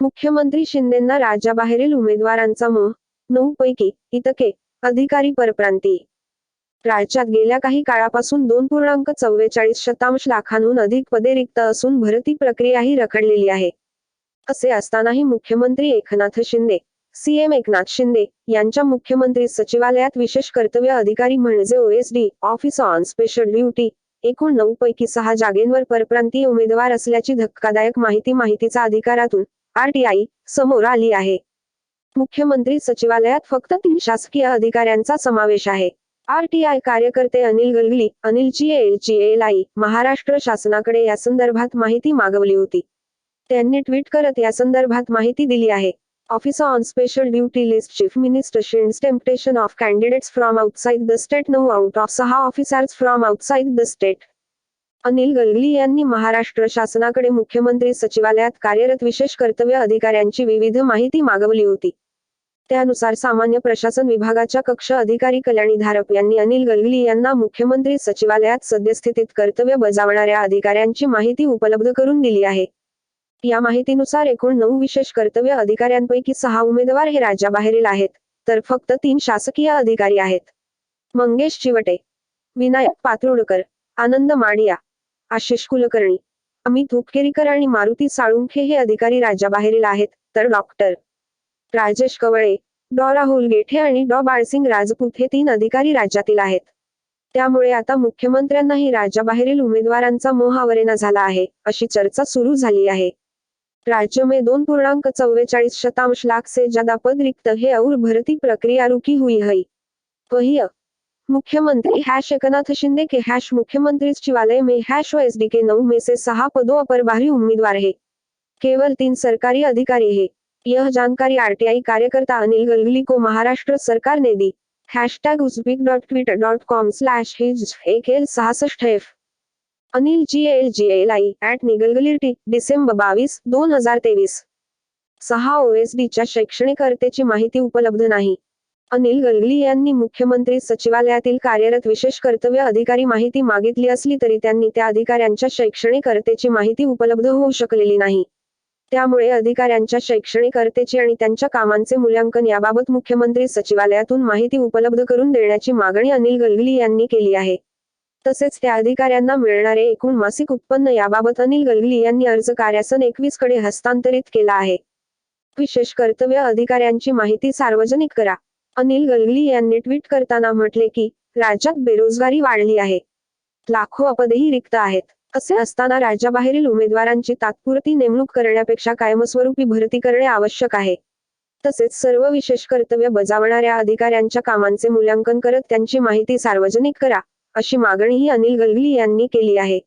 मुख्यमंत्री शिंदेंना राज्याबाहेरील उमेदवारांचा मोह नऊ पैकी इतके अधिकारी परप्रांती राज्यात गेल्या काही काळापासून दोन पूर्णांक चव्वेचाळीस शतांश लाखांहून अधिक पदे रिक्त असून भरती प्रक्रियाही रखडलेली आहे. असे असतानाही मुख्यमंत्री एकनाथ शिंदे सीएम एकनाथ शिंदे यांच्या मुख्यमंत्री सचिवालयात विशेष कर्तव्य अधिकारी म्हणजे OSD office on special duty एकूण नऊ पैकी सहा जागेंवर परप्रांतीय उमेदवार असल्याची धक्कादायक माहिती माहितीचा अधिकारातून आरटीआय समोर आली आहे. मुख्यमंत्री सचिवालयात फक्त तीन शासकीय अधिकाऱ्यांचा समावेश आहे. आरटीआय कार्यकर्ते अनिल गलगली अनिल एल आई महाराष्ट्र शासनाकडे या संदर्भात माहिती मागवली होती. त्यांनी ट्विट करत या संदर्भात माहिती दिली आहे. Office on special duty list chief minister Shinde's temptation of candidates from outside the state नऊ आउट ऑफ सहा officers from outside the state Anil Galgali यांनी महाराष्ट्र शासनाकडे मुख्यमंत्री सचिवालयात कार्यरत विशेष कर्तव्य अधिकाऱ्यांची विविध माहिती मागवली होती. त्यानुसार सामान्य प्रशासन विभागाच्या कक्ष अधिकारी कल्याणी धारप यांनी अनिल गलगली यांना मुख्यमंत्री सचिवालयात सद्यस्थितीत कर्तव्य बजावणाऱ्या अधिकाऱ्यांची माहिती उपलब्ध करून दिली आहे. या माहितीनुसार एकूण नऊ विशेष कर्तव्य अधिकाऱ्यांपैकी सहा उमेदवार हे राज्याबाहेरील आहेत तर फक्त तीन शासकीय अधिकारी आहेत. मंगेश चिवटे विनायक पात्रोडकर आनंद माडिया आशिष कुलकर्णी. अमित धुपकेरीकर आणि मारुती साळुंखे हे अधिकारी राज्याबाहेरील आहेत तर डॉक्टर. राजेश कवळे डॉ राहुल गेठे आणि डॉ. बाळसिंग राजपूत हे तीन अधिकारी राज्यातील आहेत. त्यामुळे आता मुख्यमंत्र्यांनाही राज्याबाहेरील उमेदवारांचा मोह आवरेना झाला आहे अशी चर्चा सुरू झाली आहे. राज्य में दोन पूर्णांक चव्वेचाळीस शतांश लाख से ज्यादा पद रिक्त है और भर्ती प्रक्रिया रुकी हुई है. वही मुख्यमंत्री हैश एकनाथ शिंदे के हैश मुख्यमंत्री सचिवालय में हैश ओएसडी के नौ में से सहा पदों पर बाहरी उम्मीदवार है। केवल तीन सरकारी अधिकारी है। यह जानकारी आरटीआई कार्यकर्ता अनिल गलगली को महाराष्ट्र सरकार ने दी। Hashtag उजबिक dot Twitter dot com slash his एक एल सहासष्ट F Anil G L G L I at निगलगलिर्टी डिसेंबर बावीस दोन हजार तेवीस। सहा ओएसडीच्या शैक्षणिक अर्तेची माहिती उपलब्ध नाही। अनिल गलगली यांनी मुख्यमंत्री सचिवालयातील कार्यरत विशेष कर्तव्य अधिकारी माहिती मागितली असली तरी त्यांनी त्या अधिकाऱ्यांच्या शैक्षणिक अर्तेची माहिती उपलब्ध होऊ शकलेली नाही. त्यामुळे अधिकाऱ्यांच्या शैक्षणिक अर्तेची आणि त्यांच्या कामांचे मूल्यांकन याबाबत मुख्यमंत्री सचिवालयातून माहिती उपलब्ध करून देण्याची मागणी अनिल गलगली यांनी केली आहे. तसेच त्या अधिकाऱ्यांना मिळणारे एकूण मासिक उत्पन्न याबाबत अनिल गलगली यांनी अर्ज कार्यासन एकवीसकडे हस्तांतरित केला आहे. विशेष कर्तव्य अधिकाऱ्यांची माहिती सार्वजनिक करा. अनिल गलगली यांनी ट्विट करताना म्हटले की राज्यात बेरोजगारी वाढली आहे. लाखो अपदेही रिक्त आहेत. असे असताना राज्याबाहेरील उमेदवारांची तात्पुरती नेमणूक करण्यापेक्षा कायमस्वरूपी भरती करणे आवश्यक आहे. तसेच सर्व विशेष कर्तव्य बजावणाऱ्या अधिकाऱ्यांच्या कामांचे मूल्यांकन करत त्यांची माहिती सार्वजनिक करा अशी मागणीही अनिल गलगली यांनी केली आहे.